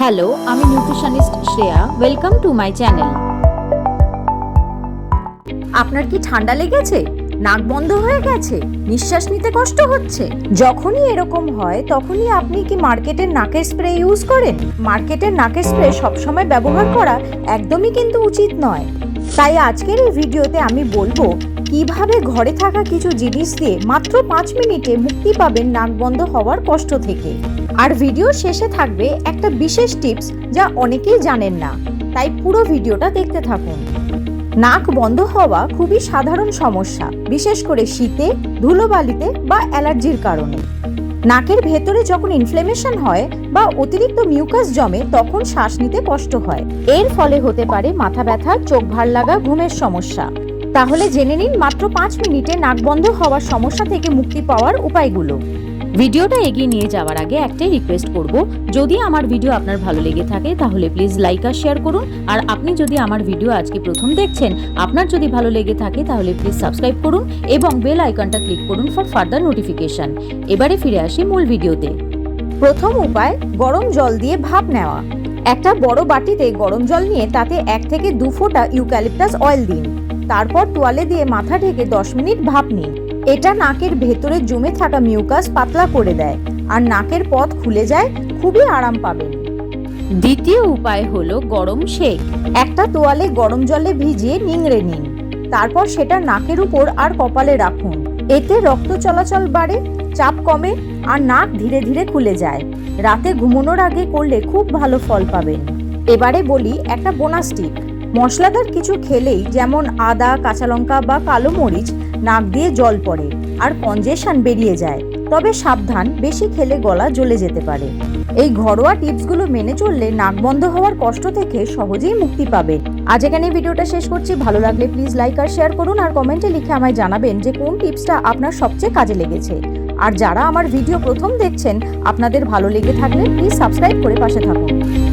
Hello আমি nutritionist Shreya. Welcome to my channel আপনার কি ঠান্ডা লেগেছে? নাক বন্ধ হয়ে গেছে? নিঃশ্বাস নিতে কষ্ট হচ্ছে? যখনই এরকম হয়, তখনই আপনি কি মার্কেটের নাকের স্প্রে ইউজ করেন? মার্কেটের নাকের স্প্রে সবসময় ব্যবহার করা একদমই কিন্তু উচিত নয়। তাই আজকের এই ভিডিওতে আমি বলব, কীভাবে ঘরে থাকা কিছু জিনিস দিয়ে মাত্র পাঁচ মিনিটে মুক্তি পাবেন নাক বন্ধ হওয়ার কষ্ট থেকে। আর ভিডিওর শেষে থাকবে একটা বিশেষ টিপস যা অনেকেই জানেন না। তাই পুরো ভিডিওটা দেখতে থাকুন। নাক বন্ধ হওয়া খুবই সাধারণ সমস্যা, বিশেষ করে শীতে, ধুলোবালিতে বা অ্যালার্জির কারণে। নাকের ভেতরে যখন ইনফ্লেমেশন হয় বা অতিরিক্ত মিউকাস জমে, তখন শ্বাস নিতে কষ্ট হয়। এর ফলে হতে পারে মাথা ব্যথা, চোখ ভার লাগা, ঘুমের সমস্যা। তাহলে জেনে নিন মাত্র পাঁচ মিনিটে নাক বন্ধ হওয়ার সমস্যা থেকে মুক্তি পাওয়ার উপায়গুলো। ভিডিওটা এগিয়ে নিয়ে যাওয়ার আগে একটাই রিকোয়েস্ট করব। যদি আমার ভিডিও আপনার ভালো লেগে থাকে, তাহলে প্লিজ লাইক আর শেয়ার করুন। আর আপনি যদি আমার ভিডিও আজকে প্রথম দেখছেন, আপনার যদি ভালো লেগে থাকে, তাহলে প্লিজ সাবস্ক্রাইব করুন এবং বেল আইকনটা ক্লিক করুন ফর ফার্দার নোটিফিকেশন এবারে ফিরে আসি মূল ভিডিওতে প্রথম উপায়, গরম জল দিয়ে ভাপ নেওয়া। একটা বড় বাটিতে গরম জল নিয়ে তাতে এক থেকে দু ফোঁটা ইউক্যালিপটাস অয়েল দিন। তারপর তোয়ালে দিয়ে মাথা ঢেকে দশ মিনিট ভাপ নিন। এটা নাকের ভেতরে জমে থাকা মিউকাস পাতলা করে দেয়, আর নাকের পথ খুলে যায়, খুবই আরাম পাবেন। দ্বিতীয় উপায় হলো গরম শেক। একটা তোয়ালে গরম জলে ভিজিয়ে নিংড়ে নিন। তারপর সেটা নাকের উপর আর কপালে রাখুন। এতে রক্ত চলাচল বাড়ে, চাপ কমে, আর নাক ধীরে ধীরে খুলে যায়। রাতে ঘুমানোর আগে করলে খুব ভালো ফল পাবেন। এবারে বলি একটা বোনাস টিপ। মশলাদার কিছু খেলেই যেমন আদা কাঁচা লঙ্কা বা কালো মরিচ নাক দিয়ে জল পড়ে আর কনজেশন বেরিয়ে যায়। তবে সাবধান, বেশি খেলে গলা জ্বলে যেতে পারে। এই ঘরোয়া টিপসগুলো মেনে চললে নাক বন্ধ হওয়ার কষ্ট থেকে সহজেই মুক্তি পাবে। আজ এখানে ভিডিওটা শেষ করছি। ভালো লাগলে প্লিজ লাইক আর শেয়ার করুন আর কমেন্টে লিখে আমায় জানাবেন যে কোন টিপসটা আপনার সবচেয়ে কাজে লেগেছে। আর যারা আমার ভিডিও প্রথম দেখছেন, আপনাদের ভালো লেগে থাকলে প্লিজ সাবস্ক্রাইব করে পাশে থাকুন।